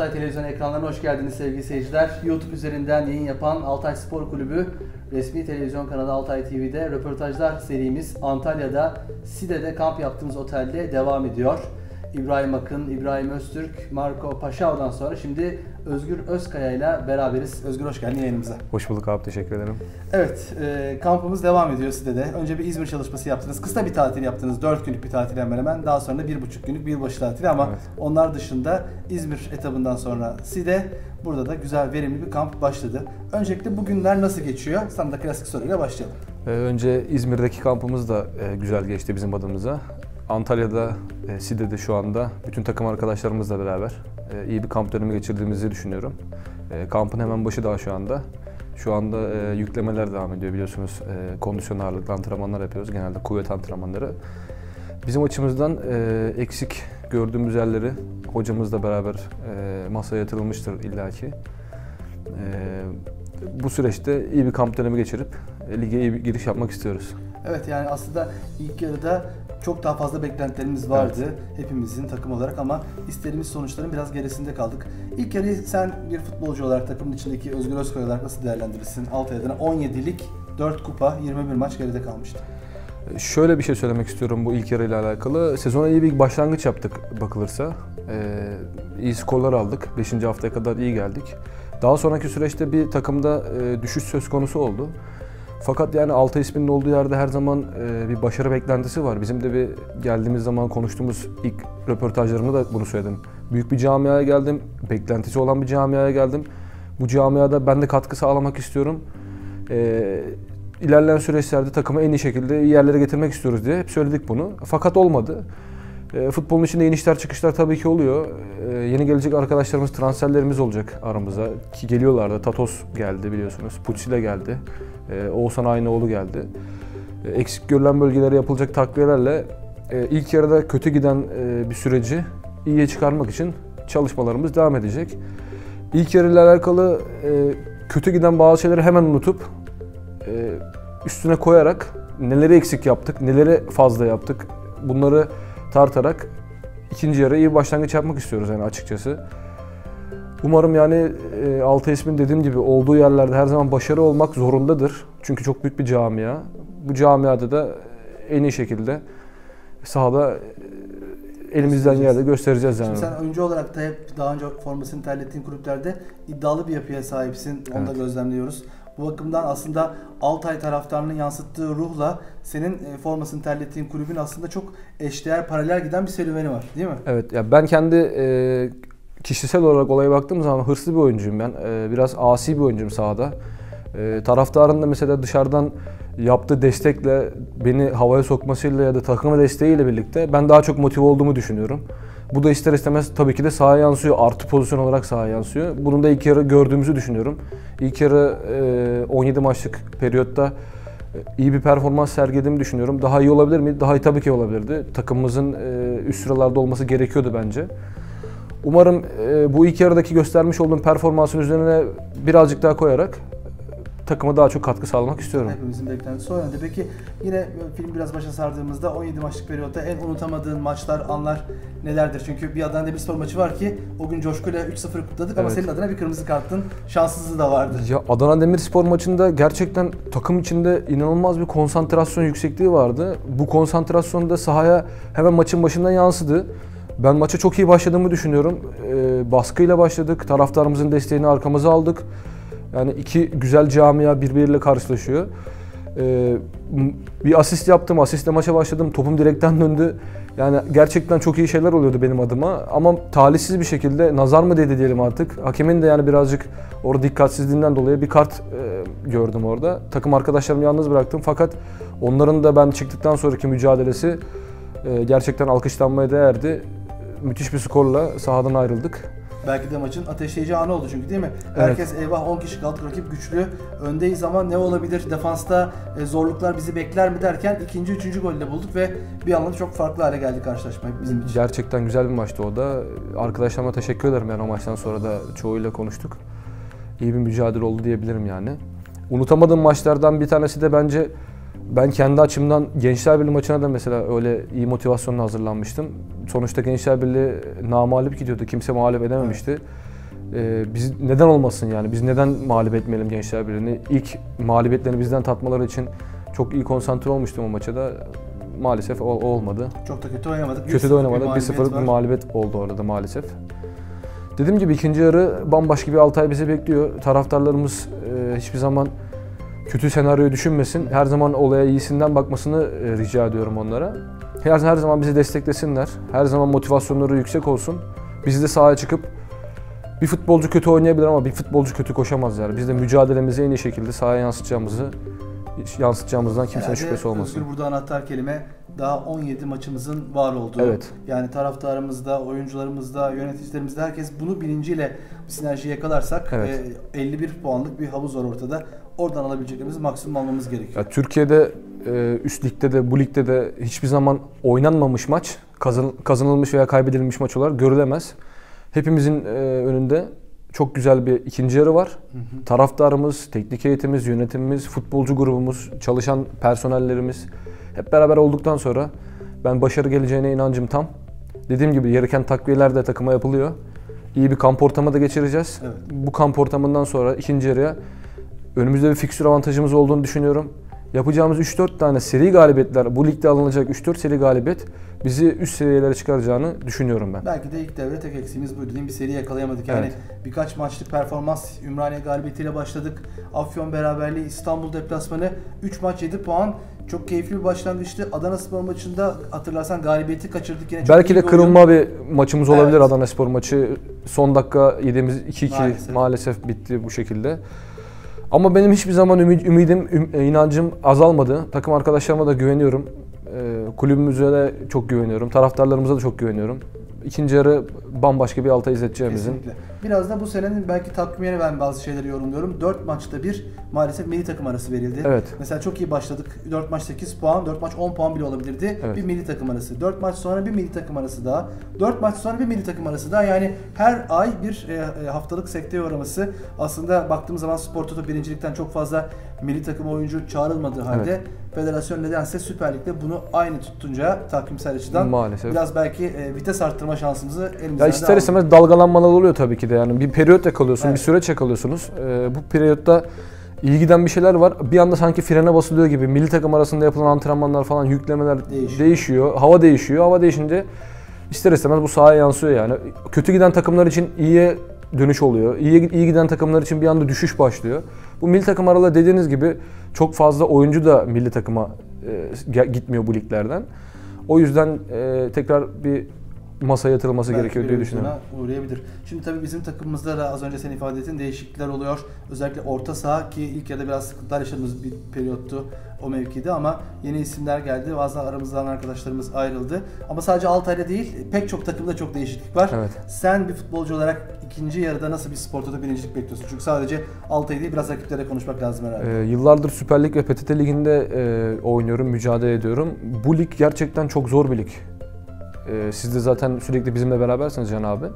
Altay Televizyon ekranlarına hoş geldiniz sevgili seyirciler. YouTube üzerinden yayın yapan Altay Spor Kulübü resmi televizyon kanalı Altay TV'de röportajlar serimiz Antalya'da Side'de kamp yaptığımız otelde devam ediyor. İbrahim Akın, İbrahim Öztürk, Marco Paşav'dan sonra şimdi Özgür Özkaya ile beraberiz. Özgür hoş geldin yayınımıza. Hoş bulduk abi teşekkür ederim. Evet, e, kampımız devam ediyor Side'de. Önce bir İzmir çalışması yaptınız. Kısa bir tatil yaptınız. 4 günlük bir tatil hemen hemen. Daha sonra bir buçuk günlük bir başı tatili ama Evet. onlar dışında İzmir etabından sonra Side burada da güzel verimli bir kamp başladı. Öncelikle bugünler nasıl geçiyor? Sana da klasik soruyla başlayalım. Ee, önce İzmir'deki kampımız da e, güzel geçti bizim adımıza. Antalya'da, e, Side'de şu anda bütün takım arkadaşlarımızla beraber e, iyi bir kamp dönemi geçirdiğimizi düşünüyorum. E, kampın hemen başı daha şu anda. Şu anda e, yüklemeler devam ediyor biliyorsunuz. E, kondisyon ağırlıklı antrenmanlar yapıyoruz. Genelde kuvvet antrenmanları. Bizim açımızdan e, eksik gördüğümüz yerleri hocamızla beraber e, masaya yatırılmıştır illaki. E, bu süreçte iyi bir kamp dönemi geçirip e, lige iyi bir giriş yapmak istiyoruz. Evet yani aslında ilk yarıda çok daha fazla beklentilerimiz vardı hepimizin takım olarak ama istediğimiz sonuçların biraz gerisinde kaldık. İlk yarıyı sen bir futbolcu olarak takımın içindeki Özgür Özkoy olarak nasıl değerlendirirsin? Altay adına 17'lik 4 kupa 21 maç geride kalmıştı. Şöyle bir şey söylemek istiyorum bu ilk yarıyla alakalı. Sezona iyi bir başlangıç yaptık bakılırsa. Ee, iyi skorlar aldık. 5. haftaya kadar iyi geldik. Daha sonraki süreçte bir takımda e, düşüş söz konusu oldu. Fakat yani Altay isminin olduğu yerde her zaman e, bir başarı beklentisi var. Bizim de bir geldiğimiz zaman konuştuğumuz ilk röportajlarımda da bunu söyledim. Büyük bir camiaya geldim, beklentisi olan bir camiaya geldim. Bu camiada ben de katkı sağlamak istiyorum. E, süreçlerde takımı en iyi şekilde iyi yerlere getirmek istiyoruz diye hep söyledik bunu. Fakat olmadı. E, futbolun içinde inişler çıkışlar tabii ki oluyor. E, yeni gelecek arkadaşlarımız, transferlerimiz olacak aramıza. Ki geliyorlar da. Tatos geldi biliyorsunuz. Putsile geldi. E, Oğuzhan Aynaoğlu geldi. E, eksik görülen bölgelere yapılacak takviyelerle e, ilk yarıda kötü giden e, bir süreci iyiye çıkarmak için çalışmalarımız devam edecek. İlk yarıyla alakalı e, kötü giden bazı şeyleri hemen unutup e, üstüne koyarak neleri eksik yaptık, neleri fazla yaptık bunları tartarak ikinci yarı iyi başlangıç yapmak istiyoruz yani açıkçası. Umarım yani e, Altay ismin dediğim gibi olduğu yerlerde her zaman başarı olmak zorundadır. Çünkü çok büyük bir camia. Bu camiada da en iyi şekilde sahada e, elimizden yerde göstereceğiz yani. Şimdi sen oyuncu olarak da hep daha önce formasını terlettiğin kulüplerde iddialı bir yapıya sahipsin. Onu da Evet. gözlemliyoruz. Bu bakımdan aslında Altay taraftarının yansıttığı ruhla senin e, formasını terlettiğin kulübün aslında çok eşdeğer paralel giden bir serüveni var değil mi? Evet ya ben kendi e, kişisel olarak olaya baktığım zaman hırslı bir oyuncuyum ben. E, biraz asi bir oyuncuyum sahada. E, taraftarın da mesela dışarıdan yaptığı destekle beni havaya sokmasıyla ya da takımı desteğiyle birlikte ben daha çok motive olduğumu düşünüyorum. Bu da ister istemez tabii ki de sahaya yansıyor. Artı pozisyon olarak sahaya yansıyor. Bunun da ilk yarı gördüğümüzü düşünüyorum. İlk yarı e, 17 maçlık periyotta e, iyi bir performans sergilediğimi düşünüyorum. Daha iyi olabilir mi? Daha iyi tabii ki olabilirdi. Takımımızın e, üst sıralarda olması gerekiyordu bence. Umarım e, bu ilk yarıdaki göstermiş olduğum performansın üzerine birazcık daha koyarak e, takıma daha çok katkı sağlamak istiyorum. Hepimizin beklentisi o yönde. Peki yine film biraz başa sardığımızda 17 maçlık periyotta en unutamadığın maçlar, anlar nelerdir? Çünkü bir Adana Demirspor maçı var ki o gün coşkuyla 3-0 kutladık ama Evet. senin adına bir kırmızı kartın şanssızlığı da vardı. Ya Adana Demirspor maçında gerçekten takım içinde inanılmaz bir konsantrasyon yüksekliği vardı. Bu konsantrasyon da sahaya hemen maçın başından yansıdı. Ben maça çok iyi başladığımı düşünüyorum. Ee, baskıyla başladık. Taraftarımızın desteğini arkamıza aldık. Yani iki güzel camia birbiriyle karşılaşıyor. M- bir asist yaptım, asistle maça başladım. Topum direkten döndü. Yani gerçekten çok iyi şeyler oluyordu benim adıma. Ama talihsiz bir şekilde nazar mı dedi diyelim artık. Hakemin de yani birazcık orada dikkatsizliğinden dolayı bir kart e, gördüm orada. Takım arkadaşlarımı yalnız bıraktım. Fakat onların da ben çıktıktan sonraki mücadelesi e, gerçekten alkışlanmaya değerdi. Müthiş bir skorla sahadan ayrıldık. Belki de maçın ateşleyici anı oldu çünkü değil mi? Evet. Herkes eyvah 10 kişi kaldık rakip güçlü. Öndeyiz ama ne olabilir? Defansta e, zorluklar bizi bekler mi derken ikinci, üçüncü golü de bulduk ve bir anlamda çok farklı hale geldi karşılaşma bizim için. Gerçekten güzel bir maçtı o da. Arkadaşlarıma teşekkür ederim yani o maçtan sonra da çoğuyla konuştuk. İyi bir mücadele oldu diyebilirim yani. Unutamadığım maçlardan bir tanesi de bence ben kendi açımdan Gençler Birliği maçına da mesela öyle iyi motivasyonla hazırlanmıştım. Sonuçta Gençler Birliği namalip gidiyordu. Kimse mağlup edememişti. Ee, biz neden olmasın yani? Biz neden mağlup etmeyelim Gençler Birliği'ni? İlk mağlubiyetlerini bizden tatmaları için çok iyi konsantre olmuştum o maça da. Maalesef o, o olmadı. Çok da kötü oynamadık. Kötü de oynamadık. 1-0'lık bir mağlubiyet oldu orada maalesef. Dediğim gibi ikinci yarı bambaşka bir Altay bizi bekliyor. Taraftarlarımız e, hiçbir zaman kötü senaryoyu düşünmesin. Her zaman olaya iyisinden bakmasını e, rica ediyorum onlara. Her, her zaman bizi desteklesinler. Her zaman motivasyonları yüksek olsun. Biz de sahaya çıkıp bir futbolcu kötü oynayabilir ama bir futbolcu kötü koşamaz yani. Biz de mücadelemizi en iyi şekilde sahaya yansıtacağımızı yansıtacağımızdan kimsenin Herhalde şüphesi olmasın. Özgür burada anahtar kelime daha 17 maçımızın var olduğu. Evet. Yani taraftarımızda, oyuncularımızda, yöneticilerimizde herkes bunu bilinciyle bir sinerji yakalarsak Evet. e, 51 puanlık bir havuz var ortada. Oradan alabileceklerimiz maksimum almamız gerekiyor. Ya Türkiye'de e, üst ligde de bu ligde de hiçbir zaman oynanmamış maç kazan- kazanılmış veya kaybedilmiş maç olarak görülemez. Hepimizin e, önünde çok güzel bir ikinci yarı var. Taraftarımız, teknik heyetimiz, yönetimimiz, futbolcu grubumuz, çalışan personellerimiz hep beraber olduktan sonra ben başarı geleceğine inancım tam. Dediğim gibi gereken takviyeler de takıma yapılıyor. İyi bir kamp ortamı da geçireceğiz. Evet. Bu kamp ortamından sonra ikinci yarıya önümüzde bir fikstür avantajımız olduğunu düşünüyorum. Yapacağımız 3-4 tane seri galibiyetler, bu ligde alınacak 3-4 seri galibiyet bizi üst seviyelere çıkaracağını düşünüyorum ben. Belki de ilk devre tek eksiğimiz buydu. Değil mi? Bir seri yakalayamadık. Yani Evet. birkaç maçlık performans Ümraniye galibiyetiyle başladık. Afyon beraberliği, İstanbul deplasmanı 3 maç 7 puan. Çok keyifli bir başlangıçtı. Adana Spor maçında hatırlarsan galibiyeti kaçırdık yine. Çok Belki de oyun. kırılma bir maçımız olabilir Evet. Adana Spor maçı. Son dakika yediğimiz 2-2 Maalesef. maalesef. bitti bu şekilde. Ama benim hiçbir zaman ümid- ümidim, üm- inancım azalmadı. Takım arkadaşlarıma da güveniyorum. Ee, kulübümüze de çok güveniyorum. Taraftarlarımıza da çok güveniyorum. İkinci yarı bambaşka bir alta izleteceğimizin. Kesinlikle. Biraz da bu senenin belki takvimine ben bazı şeyleri yorumluyorum. 4 maçta bir maalesef milli takım arası verildi. Evet. Mesela çok iyi başladık. 4 maç 8 puan, 4 maç 10 puan bile olabilirdi. Evet. Bir milli takım arası. 4 maç sonra bir milli takım arası daha. 4 maç sonra bir milli takım arası daha. Yani her ay bir e, e, haftalık sekteye uğraması. Aslında baktığımız zaman Spor Toto birincilikten çok fazla milli takım oyuncu çağrılmadığı halde Evet. federasyon nedense Süper Lig'de bunu aynı tutunca takvimsel açıdan Maalesef. biraz belki e, vites arttırma şansımızı elimizden Ya ister istemez dalgalanmalar oluyor tabii ki de yani. Bir periyot yakalıyorsun, Evet. bir süreç yakalıyorsunuz. Ee, bu periyotta iyi giden bir şeyler var. Bir anda sanki frene basılıyor gibi. Milli takım arasında yapılan antrenmanlar falan, yüklemeler Değişiyor. değişiyor. Hava değişiyor. Hava değişince ister istemez bu sahaya yansıyor yani. Kötü giden takımlar için iyiye dönüş oluyor. İyi, iyi giden takımlar için bir anda düşüş başlıyor. Bu milli takım aralığı dediğiniz gibi çok fazla oyuncu da milli takıma e, gitmiyor bu liglerden. O yüzden e, tekrar bir masaya yatırılması Belki gerekiyor diye düşünüyorum. uğrayabilir. Şimdi tabii bizim takımımızda da az önce sen ifade ettiğin değişiklikler oluyor. Özellikle orta saha ki ilk yarıda biraz sıkıntılar yaşadığımız bir periyottu o mevkide ama yeni isimler geldi. Bazı aramızdan arkadaşlarımız ayrıldı. Ama sadece Altay'da değil pek çok takımda çok değişiklik var. Evet. Sen bir futbolcu olarak ikinci yarıda nasıl bir sporda birincilik bekliyorsun? Çünkü sadece Altay değil biraz rakiplere konuşmak lazım herhalde. Ee, yıllardır Süper Lig ve PTT Ligi'nde e, oynuyorum, mücadele ediyorum. Bu lig gerçekten çok zor bir lig. Ee, siz de zaten sürekli bizimle berabersiniz Can abi.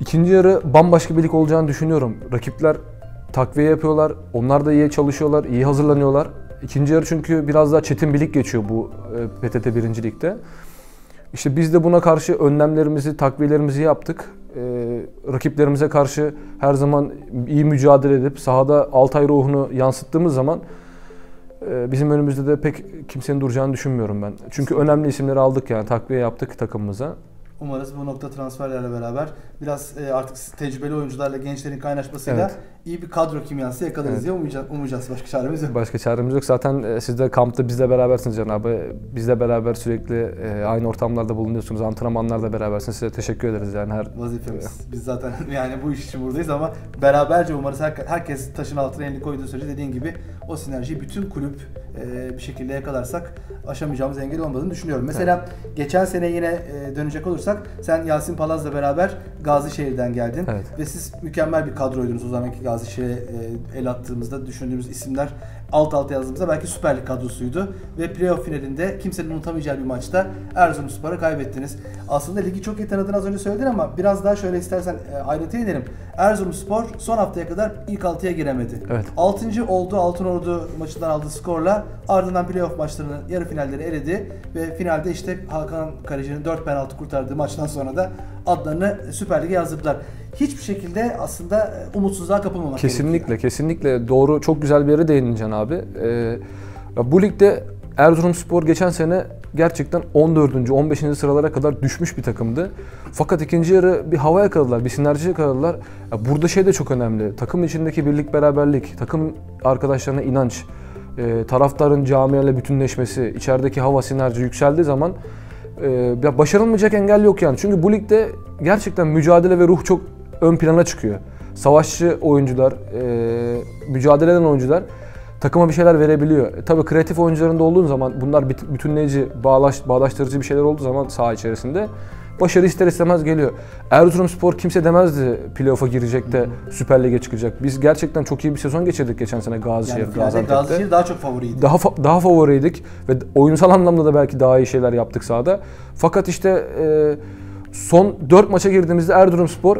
İkinci yarı bambaşka bir lig olacağını düşünüyorum. Rakipler takviye yapıyorlar, onlar da iyi çalışıyorlar, iyi hazırlanıyorlar. İkinci yarı çünkü biraz daha çetin bir lig geçiyor bu e, PTT 1. Lig'de. İşte biz de buna karşı önlemlerimizi, takviyelerimizi yaptık. Ee, rakiplerimize karşı her zaman iyi mücadele edip sahada Altay ruhunu yansıttığımız zaman bizim önümüzde de pek kimsenin duracağını düşünmüyorum ben. Çünkü önemli isimleri aldık yani takviye yaptık takımımıza. Umarız bu nokta transferlerle beraber biraz e, artık tecrübeli oyuncularla gençlerin kaynaşmasıyla Evet. iyi bir kadro kimyası yakalarız Evet. diye umuyacağız. Başka çaremiz yok. Başka çaremiz yok. Zaten e, siz de kampta bizle berabersiniz Can abi. Bizle beraber sürekli e, aynı ortamlarda bulunuyorsunuz. Antrenmanlarda berabersiniz. Size teşekkür ederiz yani her Vazifemiz. Biz zaten yani bu iş için buradayız ama beraberce umarız her- herkes taşın altına elini koyduğu sürece dediğin gibi o sinerjiyi bütün kulüp e, bir şekilde yakalarsak aşamayacağımız engel olmadığını düşünüyorum. Mesela geçen sene yine e, dönecek olursak sen Yasin Palaz'la beraber Gazişehir'den geldin Evet. ve siz mükemmel bir kadroydunuz o zamanki Gazişehir'e e, el attığımızda düşündüğümüz isimler alt alta yazdığımızda belki Süper Lig kadrosuydu ve playoff finalinde kimsenin unutamayacağı bir maçta Erzurumspor'a kaybettiniz. Aslında ligi çok iyi tanıdığını az önce söyledin ama biraz daha şöyle istersen e, ayrıntıya inelim. Erzurumspor son haftaya kadar ilk 6'ya giremedi. Evet. 6. oldu Altınordu maçından aldığı skorla ardından playoff maçlarının yarı finalleri eledi ve finalde işte Hakan Kaleci'nin 4 penaltı kurtardığı maçtan sonra da adlarını Süper Lig'e yazdırdılar. hiçbir şekilde aslında e, umutsuzluğa kapılmamak Kesinlikle, gerekiyor. kesinlikle doğru. Çok güzel bir yere değineceksin abi. Ee, bu ligde Erzurumspor geçen sene gerçekten 14. 15. sıralara kadar düşmüş bir takımdı. Fakat ikinci yarı bir hava yakaladılar, bir sinerji yakaladılar. Ya burada şey de çok önemli. Takım içindeki birlik, beraberlik, takım arkadaşlarına inanç, e, taraftarın camiayla bütünleşmesi, içerideki hava sinerji yükseldiği zaman e, ya başarılmayacak engel yok yani. Çünkü bu ligde gerçekten mücadele ve ruh çok ön plana çıkıyor. Savaşçı oyuncular, e, mücadele eden oyuncular takıma bir şeyler verebiliyor. E, tabii kreatif oyuncuların da olduğun zaman bunlar bütünleyici, bağlaş, bağdaştırıcı bir şeyler olduğu zaman saha içerisinde başarı ister istemez geliyor. Erzurumspor kimse demezdi playoff'a girecek de Süper Lig'e çıkacak. Biz gerçekten çok iyi bir sezon geçirdik geçen sene Gazişehir, Yani Gaziantep'te Gazişehir daha çok favoriydi. daha fa- daha favoriydik ve oyunsal anlamda da belki daha iyi şeyler yaptık sahada. Fakat işte e, son 4 maça girdiğimizde Erzurumspor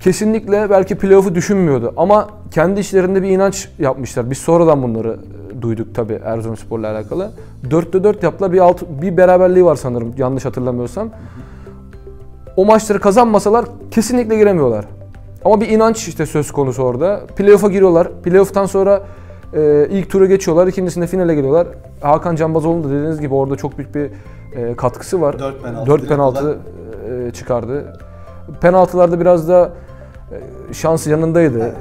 kesinlikle belki playoff'u düşünmüyordu ama kendi işlerinde bir inanç yapmışlar. Biz sonradan bunları e, duyduk tabii Erzurumspor'la alakalı. 4'te 4 yaptılar. Bir alt, bir beraberliği var sanırım yanlış hatırlamıyorsam. O maçları kazanmasalar kesinlikle giremiyorlar. Ama bir inanç işte söz konusu orada. Playoff'a giriyorlar. Playoff'tan sonra e, ilk tura geçiyorlar. İkincisinde finale geliyorlar. Hakan Canbazoğlu'nun da dediğiniz gibi orada çok büyük bir e, katkısı var. Dört penaltı 4 direkt penaltı e, çıkardı. Penaltılarda biraz da e, şansı yanındaydı. Evet.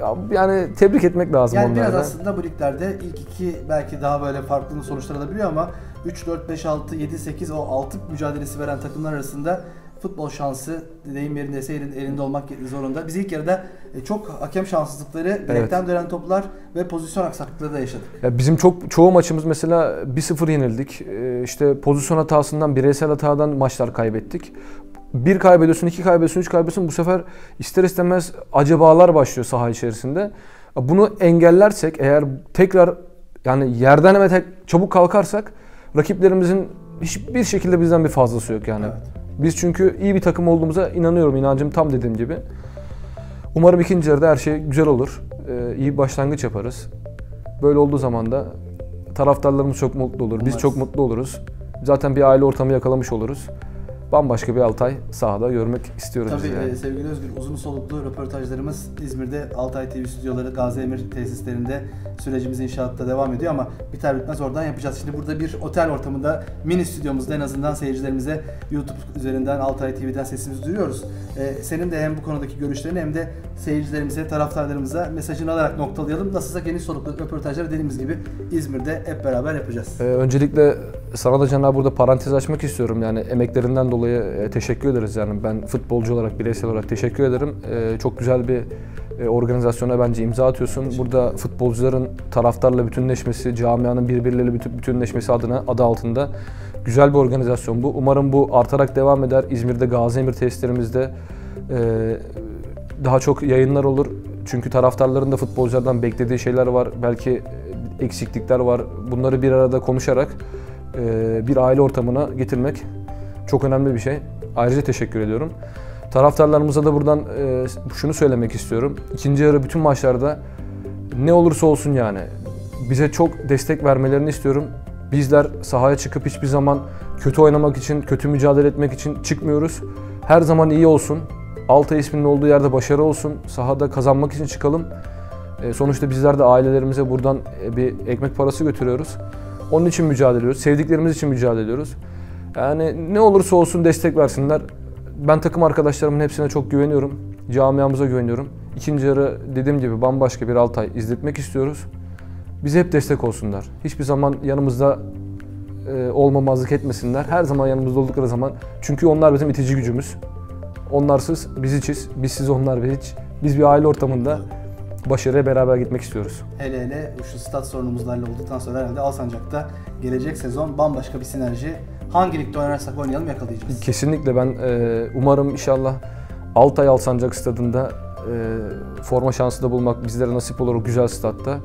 Ya, Yani tebrik etmek lazım Yani biraz onları. da. aslında bu liglerde ilk iki belki daha böyle farklı sonuçlar alabiliyor ama 3, 4, 5, 6, 7, 8 o 6 mücadelesi veren takımlar arasında futbol şansı deyim yerindeyse elin- elinde olmak zorunda. Biz ilk yarıda e, çok hakem şanssızlıkları, direkten dönen toplar ve pozisyon aksaklıkları da yaşadık. Ya bizim çok çoğu maçımız mesela 1-0 yenildik. Ee, işte pozisyon hatasından, bireysel hatadan maçlar kaybettik. Bir kaybediyorsun, iki kaybediyorsun, üç kaybediyorsun. Bu sefer ister istemez acabalar başlıyor saha içerisinde. Bunu engellersek eğer tekrar yani yerden hemen tek, çabuk kalkarsak rakiplerimizin hiçbir şekilde bizden bir fazlası yok yani. Evet. Biz çünkü iyi bir takım olduğumuza inanıyorum. inancım tam dediğim gibi. Umarım ikinci yarıda her şey güzel olur. Ee, iyi bir başlangıç yaparız. Böyle olduğu zaman da taraftarlarımız çok mutlu olur. Biz Umarız. çok mutlu oluruz. Zaten bir aile ortamı yakalamış oluruz. Bambaşka bir Altay sahada görmek istiyoruz Tabii biz yani. e, sevgili Özgür uzun soluklu röportajlarımız İzmir'de Altay TV stüdyoları Gazi Emir tesislerinde sürecimiz inşaatta devam ediyor ama biter bitmez oradan yapacağız. Şimdi burada bir otel ortamında mini stüdyomuzda en azından seyircilerimize YouTube üzerinden Altay TV'den sesimizi duyuruyoruz. E, senin de hem bu konudaki görüşlerini hem de seyircilerimize, taraftarlarımıza mesajını alarak noktalayalım. Nasılsa geniş soluklu röportajları dediğimiz gibi İzmir'de hep beraber yapacağız. Ee, öncelikle sana da Can abi burada parantez açmak istiyorum. Yani emeklerinden dolayı e, teşekkür ederiz. Yani ben futbolcu olarak, bireysel olarak teşekkür ederim. Ee, çok güzel bir e, organizasyona bence imza atıyorsun. Burada futbolcuların taraftarla bütünleşmesi, camianın birbirleriyle bütün- bütünleşmesi adına adı altında güzel bir organizasyon bu. Umarım bu artarak devam eder. İzmir'de Gazi Emir tesislerimizde e, daha çok yayınlar olur. Çünkü taraftarların da futbolculardan beklediği şeyler var. Belki e, eksiklikler var. Bunları bir arada konuşarak e, bir aile ortamına getirmek çok önemli bir şey. Ayrıca teşekkür ediyorum. Taraftarlarımıza da buradan e, şunu söylemek istiyorum. İkinci yarı bütün maçlarda ne olursa olsun yani bize çok destek vermelerini istiyorum. Bizler sahaya çıkıp hiçbir zaman kötü oynamak için, kötü mücadele etmek için çıkmıyoruz. Her zaman iyi olsun. Altay isminin olduğu yerde başarı olsun. Sahada kazanmak için çıkalım. E, sonuçta bizler de ailelerimize buradan e, bir ekmek parası götürüyoruz. Onun için mücadele ediyoruz. Sevdiklerimiz için mücadele ediyoruz. Yani ne olursa olsun destek versinler. Ben takım arkadaşlarımın hepsine çok güveniyorum. Camiamıza güveniyorum. İkinci yarı dediğim gibi bambaşka bir Altay izletmek istiyoruz. Bize hep destek olsunlar. Hiçbir zaman yanımızda e, olmamazlık etmesinler. Her zaman yanımızda oldukları zaman. Çünkü onlar bizim itici gücümüz. Onlarsız biz hiçiz. Bizsiz onlar ve hiç. Biz bir aile ortamında başarıya beraber gitmek istiyoruz. Hele hele şu stat sorunumuzla olduktan sonra herhalde Alsancak'ta gelecek sezon bambaşka bir sinerji. Hangi ligde oynarsak oynayalım yakalayacağız. Kesinlikle ben e, umarım inşallah Altay Alsancak stadında e, forma şansı da bulmak bizlere nasip olur o güzel statta.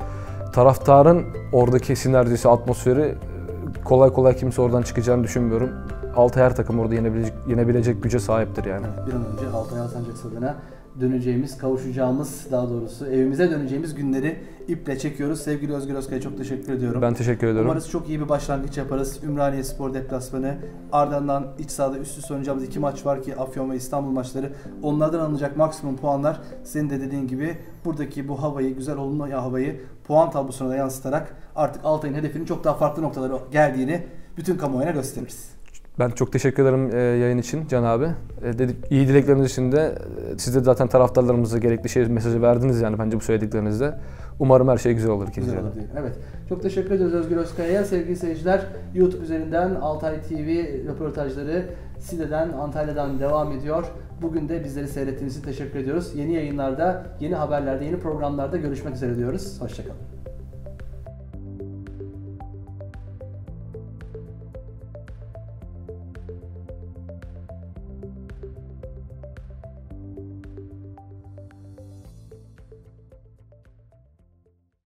Taraftarın oradaki sinerjisi, atmosferi e, kolay kolay kimse oradan çıkacağını düşünmüyorum. Altay her takım orada yenebilecek, yenebilecek güce sahiptir yani. Bir an önce Altay Alsancak stadına döneceğimiz, kavuşacağımız daha doğrusu evimize döneceğimiz günleri iple çekiyoruz. Sevgili Özgür Özkaya çok teşekkür ediyorum. Ben teşekkür ediyorum. Umarız çok iyi bir başlangıç yaparız. Ümraniye Spor deplasmanı. Ardından iç sahada üst üste oynayacağımız iki maç var ki Afyon ve İstanbul maçları. Onlardan alınacak maksimum puanlar senin de dediğin gibi buradaki bu havayı, güzel olumlu havayı puan tablosuna da yansıtarak artık Altay'ın hedefinin çok daha farklı noktalara geldiğini bütün kamuoyuna gösteririz. Ben çok teşekkür ederim e, yayın için Can abi. E, dedik, iyi dilekleriniz için de e, siz de zaten taraftarlarımıza gerekli şey mesajı verdiniz yani bence bu söylediklerinizde. Umarım her şey güzel olur ikinci Güzel olur. Evet. Çok teşekkür ediyoruz Özgür Özkaya'ya. Sevgili seyirciler YouTube üzerinden Altay TV röportajları Side'den, Antalya'dan devam ediyor. Bugün de bizleri seyrettiğiniz için teşekkür ediyoruz. Yeni yayınlarda, yeni haberlerde, yeni programlarda görüşmek üzere diyoruz. Hoşçakalın.